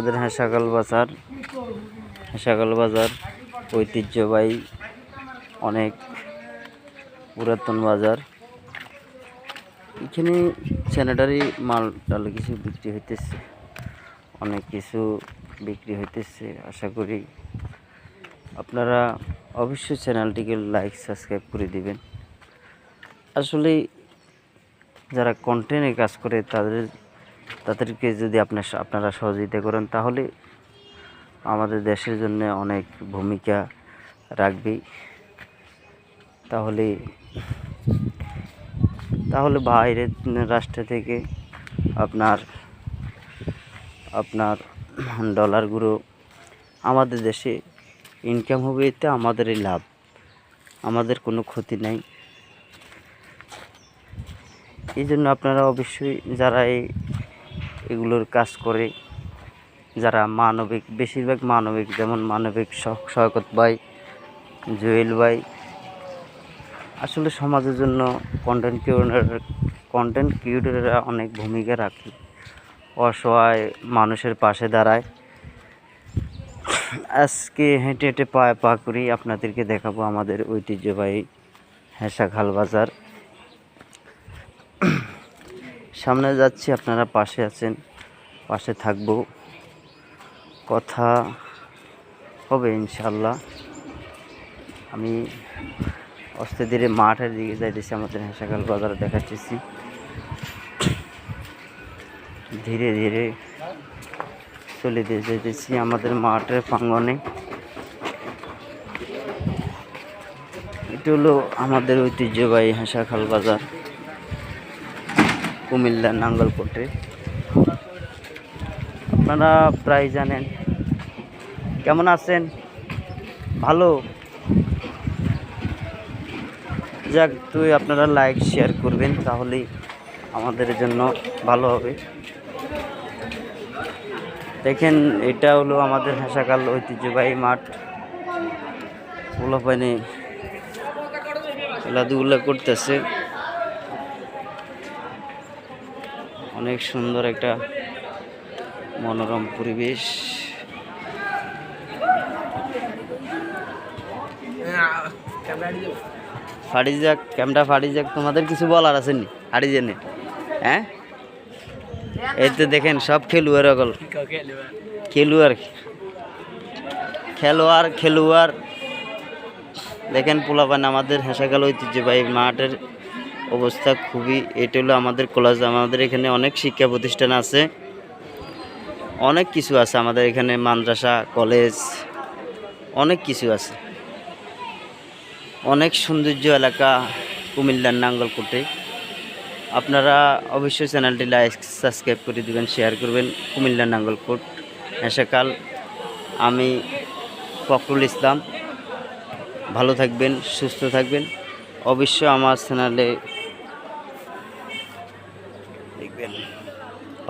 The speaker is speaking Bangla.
আমাদের হাসাকাল বাজার। হাসাকাল বাজার ঐতিহ্যবাহী অনেক পুরাতন বাজার। এখানে স্যানিটারি মাল টাল কিছু বিক্রি হইতেছে। অনেক কিছু বিক্রি হইতেছে, আশা করি আপনারা অবশ্যই চ্যানেলটিকে লাইক, সাবস্ক্রাইব করে দিবেন। আসলে যারা কন্টেন্টে কাজ করে তাদের তাদেরকে যদি আপনার আপনারা সহযোগিতা করেন, তাহলে আমাদের দেশের জন্য অনেক ভূমিকা রাখবে তাহলে তাহলে বাইরের রাষ্ট্র থেকে আপনার আপনার ডলারগুলো আমাদের দেশে ইনকাম হবে, এতে আমাদেরই লাভ। আমাদের কোনো ক্ষতি নাই। এই জন্য আপনারা অবশ্যই যারা এই এগুলোর কাজ করে যারা মানবিক, বেশিরভাগ মানবিক, যেমন মানবিক শওকত ভাই, জুয়েল ভাই, আসলে সমাজের জন্য কন্টেন্ট ক্রিয়েটার কন্টেন্ট ক্রিয়েটাররা অনেক ভূমিকা রাখে। অসহায় মানুষের পাশে দাঁড়ায়। আজকে হেঁটে হেঁটে পায়ে পা করি আপনাদেরকে দেখাবো আমাদের ঐতিহ্যবাহী হেঁসা খাল বাজার। সামনে যাচ্ছি, আপনারা পাশে আছেন, পাশে থাকব। কথা হবে ইনশাল্লাহ আমি অস্তে ধীরে মাঠের দিকে যাইতেছি, আমাদের হেঁসাখাল বাজার দেখাচ্ছি ধীরে ধীরে চলে যেতেছি আমাদের মাঠের প্রাঙ্গনে এটা হলো আমাদের ঐতিহ্যবাহী হাঁসাখাল বাজার। কুমিল্লা নাঙ্গলকোটে। আপনারা প্রায় জানেন। কেমন আছেন? ভালো? যাক, তুই আপনারা লাইক, শেয়ার করবেন তাহলেই আমাদের জন্য ভালো হবে। দেখেন, এটা হলো আমাদের হাসাকাল ঐতিহ্যবাহী মাঠ। পোলাপাইনে খেলাধুলা করতেছে। অনেক সুন্দর একটা মনোরম পরিবেশ। ক্যামেরা ফাড়ি যাক তোমাদের কিছু বলার আছে নি? হাড়ি হ্যাঁ? এই তো দেখেন, সব খেলুয়ার অকল। খেলুয়ার খেলোয়াড় খেলোয়াড়। দেখেন পোলাপান আমাদের হেঁসাকাল ঐতিহ্যবাহী মাঠের অবস্থা খুবই, এটা হলো আমাদের কলেজ আমাদের এখানে অনেক শিক্ষা প্রতিষ্ঠান আছে। অনেক কিছু আছে আমাদের এখানে, মাদ্রাসা কলেজ অনেক কিছু আছে। অনেক সৌন্দর্য এলাকা কুমিল্লার নাঙ্গলকোটে। আপনারা অবশ্যই চ্যানেলটি লাইক সাবস্ক্রাইব করে দিবেন শেয়ার করবেন কুমিল্লা নাঙ্গলকোট। হেসাকাল আমি ফখরুল ইসলাম। ভালো থাকবেন, সুস্থ থাকবেন। অবশ্যই আমার চ্যানেলে